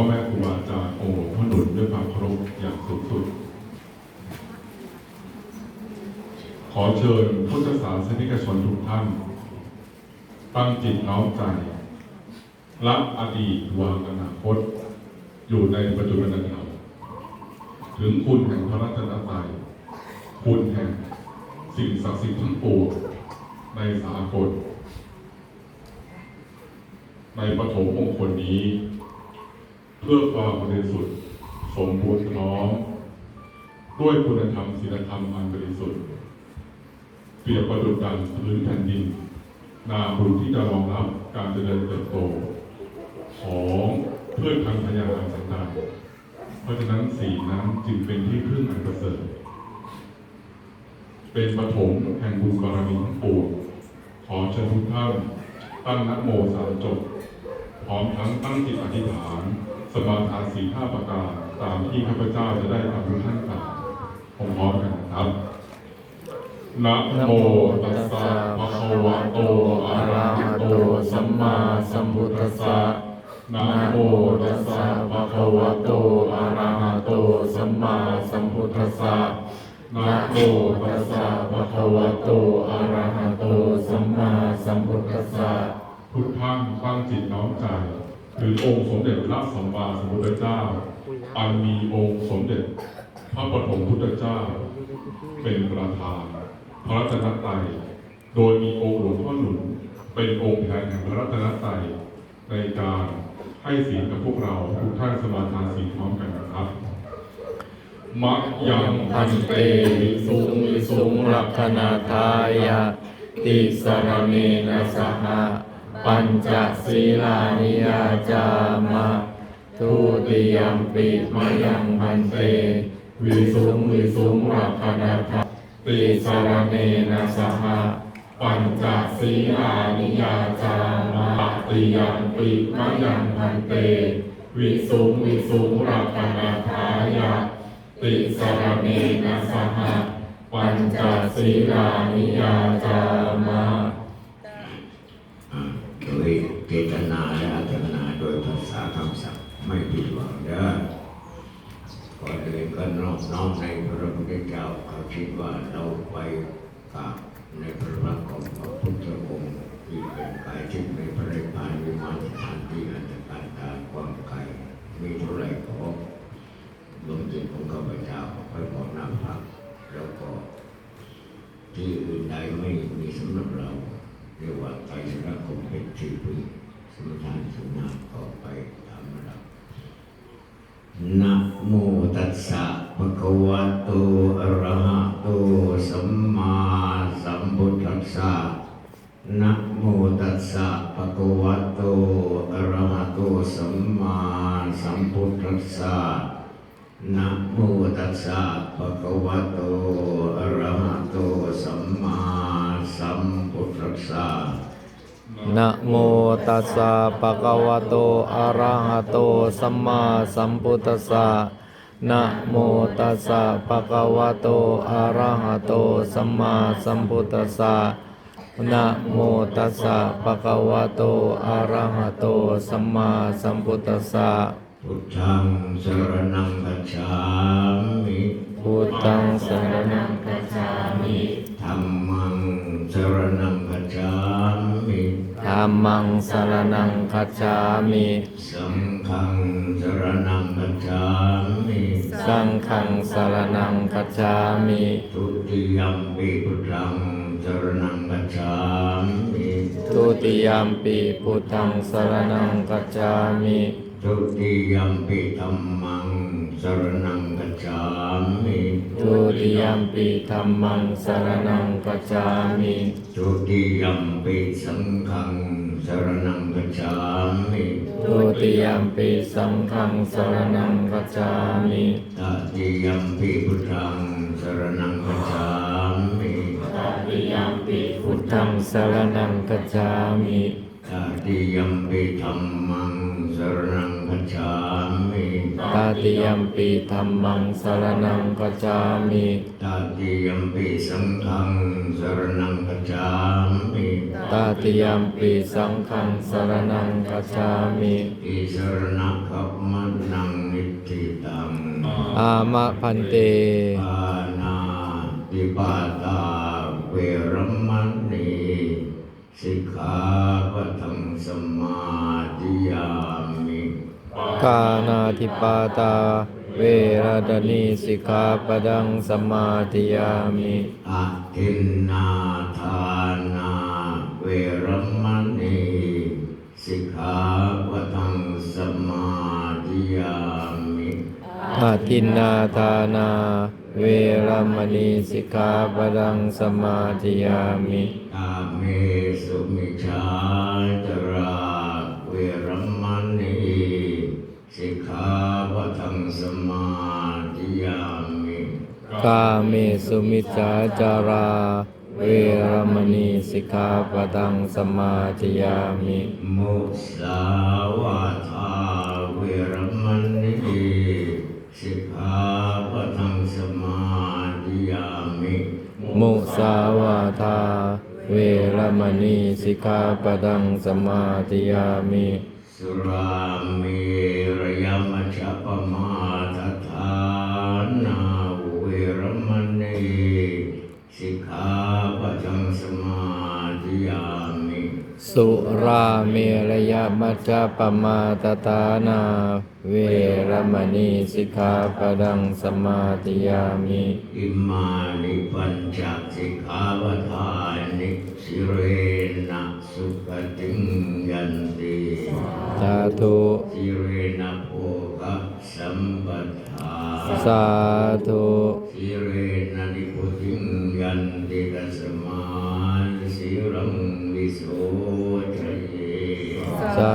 พ่อแม่ครูบาอาจารย์องค์หลวงพ่อหนุนด้วยความเคารพอย่างสูงสุด ขอเชิญพุทธศาสนิกชนทุกท่าน ตั้งจิตน้อมใจละอดีตวางอนาคต อยู่ในปัจจุบันธรรมถึงคุณแห่งพระรัตนตรัยคุณแห่งสิ่งศักดิ์สิทธิ์ทั้งปวงในสากลในปฐมมงคลนี้ พื่อความบริสุทธิ์สมบูรณ์พร้อม ด้วยคุณธรรมศีลธรรมอันบริสุทธิ์ เปรียบประดุจดังพื้นแผ่นดิน นาบุญที่จะรองรับการเจริญเติบโต ของเพืชพันธุ์พยาธิต่างๆเพราะฉะนั้นสีนั้นจึงเป็นที่พึ่งอันประเสริฐ เป็นปฐมแห่งบุญบารมีทั้งปวงขอเชิญทุกท่านตั้งนโมสามจบพร้อมทั้งตั้งจิตอธิษฐาน มาทานสี่ห้าประการตามที่ข้าพเจ้าจะได้ทำทุกท่านกล่าวพร้อมกันนะครับนะโมตัสสะภะคะวะโตอะระหะโตสัมมาสัมพุทธัสสะนะโมตัสสะภะคะวะโตอะระหะโตสัมมาสัมพุทธัสสะนะโมตัสสะภะคะวะโตอะระหะโตสัมมาสัมพุทธัสสะทุท่านตั้งจิตน้อมใจ ถึงองค์สมเด็จพระสัมมาสัมพุทธเจ้า อันมีองค์สมเด็จพระปฐมพุทธเจ้า เป็นประธานพระรัตนตรัยโดยมีองค์หลวงพ่อหนุนเป็นองค์แทนแห่งพระรัตนตรัยในการให้ศีลกับพวกเราทุกท่านสมาทานศีลพร้อมกันนะครับมักยังพันเตวิสุงวิสุงรักขณาทายะติสรเนนะสหะ ปัญจศีลานิยาจามะทุติยมปิมายังพันเตวิสุงวิสุงรักขณาทาติสารเนนะสหะปัญจศีลานิยาจามะติยมปิมายังพันเตวิสุงวิสุงรักขณาทายะติสารเนนะสหะปัญจศีลานิยาจามะอ่า เจตนาและอัตนาโดยภาษาคำศัพท์ไม่ผิดหวังเด้อก่อนอื่นก็น้อมน้อมในพระพุทธเจ้าเขาคิดว่าเราไปกราบในพระพักของพระพุทธองค์ที่เป็นกายทิพย์ในพระนิพพานวิมานสถานที่อันตรการตาความไกลมีเท่าไรขอดวงจิตของข้าพเจ้าไปบอกน้ำพักแล้วก็ที่อื่นใดไม่มีสำหรับเรา เรียกว่าไตรสรคมเป็นที่อพึ่งสมทานสุนาต่อไปตามระดับนะโมตัสสะภะคะวะโตอะระหะโตสัมมาสัมพุทธัสสะนะโมตัสสะภะคะวะโตอะระหะโตสัมมาสัมพุทธัสสะนะโมตัสสะภะคะวะโตอะระหะโตสัมมาสัมพุทธัสสะ นะโมตัสสะภะคะวะโตอะระหะโตสัมมาสัมพุทธัสสะนะโมตัสสะภะคะวะโตอะระหะโตสัมมาสัมพุทธัสสะนะโมตัสสะภะคะวะโตอะระหะโตสัมมาสัมพุทธัสสะพุทธังสรณังคัจฉามิพุทธังสรณังคัจฉามิธัมมังสรณังคัจฉามิ ธัมมังสรณังคัจฉามิสังฆังสรณังคัจฉามิสังฆังสรณังคัจฉามิทุติยัมปิพุทธังสรณังคัจฉามิทุติยมปีพุทธังสรณังกัจจามิทุติยัมปิธัมมัง สรณังคัจฉามิทุติยมปีธรรมังสรณังกัจจามิทุติยัมปิสังฆังสรณังคัจฉามิทุติยมปีสังฆังสรณังกัจจามิตติยัมปิพุทธังสรณังคัจฉามิตติยมปีพุทธังสรณังกัจจามิตติยัมปิธัมมังสรณัง คัจฉามิตติยมปีธรรมังสรณังกัจจามิตติยัมปิสังฆังสรณังคัจฉามิตติยมปีสังฆังสรณังกัจจามิอิสรณะขัมมโนอามะพันเตปานาติปาตาเวรมณีสิกขาปะทังสมาธิยามิ กานาทิปาตา เวรดนีสิกขาปดังสมมาธิยามิอาทินนาทานาเวรมณีสิกขาปะทังสมาธิยามิอาทินนาทานาเวรมณีสิกขาปดังสมมาธิยามิกาเมสุมิชาจร กาเมสุมิจฉาจารา เวรมณีสิกขาปดังสมมาธิยามิมุสาวาทาเวรมณีสิกขาปะทังสมาธิยามิมุสาวาทาเวรมณีสิกขาปดังสมมาธิยามิ สุราเมรยมัชฌปมา สิกขาปะทังสมาธิยามิ สุราเมรยมัจจปมาตตานา เวรมณีสิกขาปดังสมมาธิยามิอิมานิปัญจสิกขาวทานิสิเรนะสุขติงยันติสาธุสิเรนะโภคสัมปทาสาธุสิเรนะนิพุติงยันติตัสมาสิรังวิโสชยสา